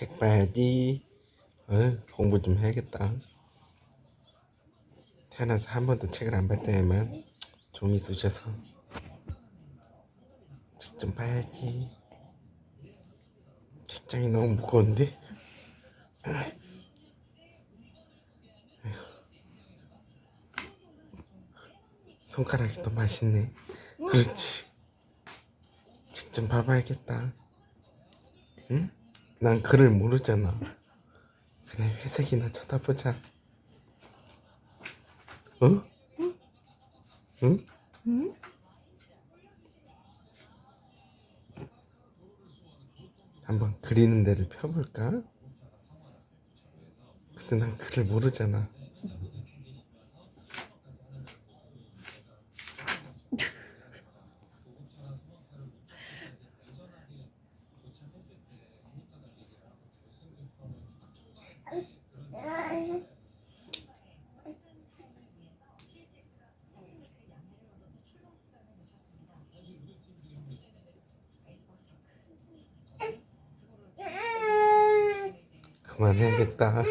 책 봐야지. 어, 공부 좀 해야겠다. 태어나서 한 번도 책을 안 봤다야만 좀 있으셔서 책 좀 봐야지. 책장이 너무 무거운데. 손가락이 더 맛있네. 그렇지. 책 좀 봐봐야겠다. 응? 난 글을 모르잖아. 그냥 회색이나 쳐다보자. 어? 응? 응? 한번 그리는 데를 펴볼까? 근데 난 글을 모르잖아. 그만해야겠다.